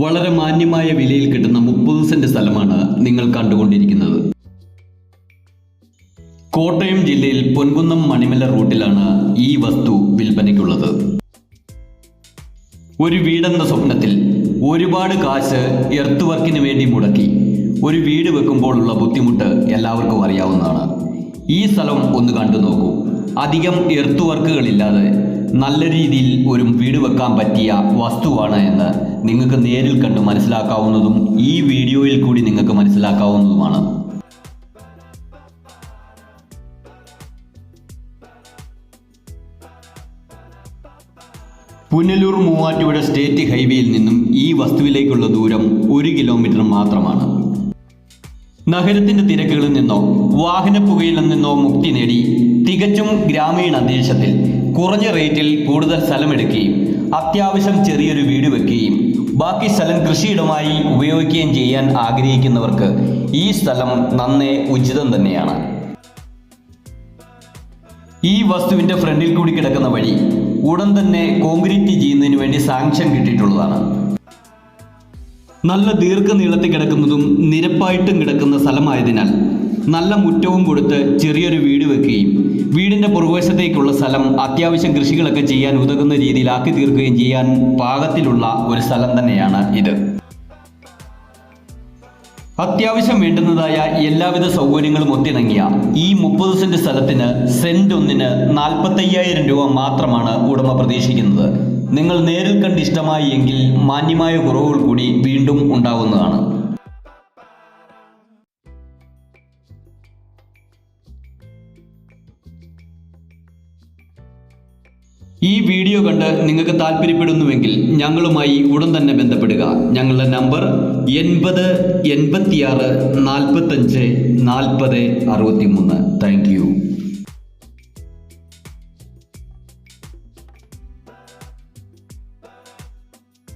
വളരെ മാന്യമായ വിലയിൽ കിട്ടുന്ന മുപ്പത് സെന്റ് സ്ഥലമാണ് നിങ്ങൾ കണ്ടുകൊണ്ടിരിക്കുന്നത്. കോട്ടയം ജില്ലയിൽ പൊൻകുന്നം മണിമല റൂട്ടിലാണ് ഈ വസ്തു വിൽപ്പനയ്ക്കുള്ളത്. ഒരു വീടെന്ന സ്വപ്നത്തിൽ ഒരുപാട് കാശ് എർത്ത് വർക്കിന് വേണ്ടി മുടക്കി ഒരു വീട് വെക്കുമ്പോഴുള്ള ബുദ്ധിമുട്ട് എല്ലാവർക്കും അറിയാവുന്നതാണ്. ഈ സ്ഥലം ഒന്ന് കണ്ടു നോക്കൂ. അധികം എർത്ത് വർക്കുകളില്ലാതെ നല്ല രീതിയിൽ ഒരു വീട് വെക്കാൻ പറ്റിയ വസ്തുവാണ് എന്ന് നിങ്ങൾക്ക് നേരിൽ കണ്ട് മനസ്സിലാക്കാവുന്നതും ഈ വീഡിയോയിൽ കൂടി നിങ്ങൾക്ക് മനസ്സിലാക്കാവുന്നതുമാണ്. പുനലൂർ മൂവാറ്റുപുഴ സ്റ്റേറ്റ് ഹൈവേയിൽ നിന്നും ഈ വസ്തുവിലേക്കുള്ള ദൂരം ഒരു കിലോമീറ്റർ മാത്രമാണ്. നഗരത്തിന്റെ തിരക്കുകളിൽ നിന്നോ വാഹനപ്പുകയിൽ നിന്നോ മുക്തി നേടി തികച്ചും ഗ്രാമീണ അന്തരീക്ഷത്തിൽ കുറഞ്ഞ റേറ്റിൽ കൂടുതൽ സ്ഥലമെടുക്കുകയും അത്യാവശ്യം ചെറിയൊരു വീട് വെക്കുകയും ബാക്കി സ്ഥലം കൃഷിയിടമായി ഉപയോഗിക്കുകയും ചെയ്യാൻ ആഗ്രഹിക്കുന്നവർക്ക് ഈ സ്ഥലം നന്നേ ഉചിതം തന്നെയാണ്. ഈ വസ്തുവിന്റെ ഫ്രണ്ടിൽ കൂടി കിടക്കുന്ന വഴി ഉടൻ തന്നെ കോൺക്രീറ്റ് ചെയ്യുന്നതിന് വേണ്ടി സാങ്ഷൻ കിട്ടിയിട്ടുള്ളതാണ്. നല്ല ദീർഘനീളത്തിൽ കിടക്കുന്നതും നിരപ്പായിട്ടും കിടക്കുന്ന സ്ഥലമായതിനാൽ നല്ല മുറ്റവും കൊടുത്ത് ചെറിയൊരു വീട് വെക്കുകയും വീടിന്റെ പുറകുവശത്തേക്കുള്ള സ്ഥലം അത്യാവശ്യം കൃഷികളൊക്കെ ചെയ്യാൻ ഉതകുന്ന രീതിയിലാക്കി തീർക്കുകയും ചെയ്യാൻ പാകത്തിലുള്ള ഒരു സ്ഥലം തന്നെയാണ് ഇത്. അത്യാവശ്യം വേണ്ടുന്നതായ എല്ലാവിധ സൗകര്യങ്ങളും ഒത്തിണങ്ങിയ ഈ മുപ്പത് സെന്റ് സ്ഥലത്തിന് സെന്റ് ഒന്നിന് നാൽപ്പത്തയ്യായിരം രൂപ മാത്രമാണ് ഉടമ പ്രതീക്ഷിക്കുന്നത്. നിങ്ങൾ നേരിൽ കണ്ട് ഇഷ്ടമായി എങ്കിൽ മാന്യമായ കുറവുകൾ കൂടി വീണ്ടും ഉണ്ടാവുന്നതാണ്. ഈ വീഡിയോ കണ്ട് നിങ്ങൾക്ക് താല്പര്യപ്പെടുന്നുവെങ്കിൽ ഞങ്ങളുമായി ഉടൻ തന്നെ ബന്ധപ്പെടുക. ഞങ്ങളുടെ നമ്പർ എൺപത് എൺപത്തിയാറ് നാൽപ്പത്തഞ്ച് നാൽപ്പത് അറുപത്തി മൂന്ന് താങ്ക് യു.